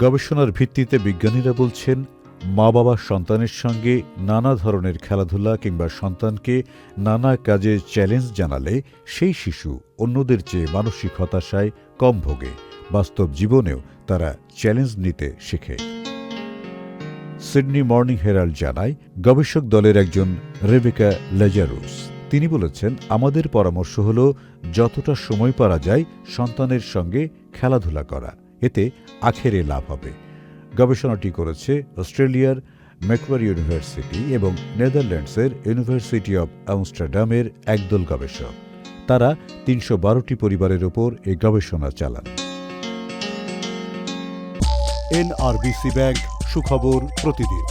গবেষণার ভিত্তিতে বিজ্ঞানীরা বলছেন মা বাবা সন্তানের সঙ্গে নানা ধরনের খেলাধুলা কিংবা সন্তানকে নানা কাজে চ্যালেঞ্জ জানালে সেই শিশু অন্যদের চেয়ে মানসিক হতাশায় কম ভোগে। বাস্তব জীবনেও তারা চ্যালেঞ্জ নিতে শেখে। সিডনি মর্নিং হেরাল্ড জানায়, গবেষক দলের একজন রেবেকা লেজারুস। তিনি বলেছেন, আমাদের পরামর্শ হল, যতটা সময় পারা যায় সন্তানের সঙ্গে খেলাধুলা করা। এতে আখেরে লাভ হবে। গবেষণাটি করেছে অস্ট্রেলিয়ার ম্যাকওয়ার ইউনিভার্সিটি এবং নেদারল্যান্ডসের ইউনিভার্সিটি অব আমস্টারডামের একদল গবেষক। তারা তিনশো বারোটি পরিবারের ওপর এই গবেষণা চালান। এনআরবিসি ব্যাংক সুখবর প্রতিদিন।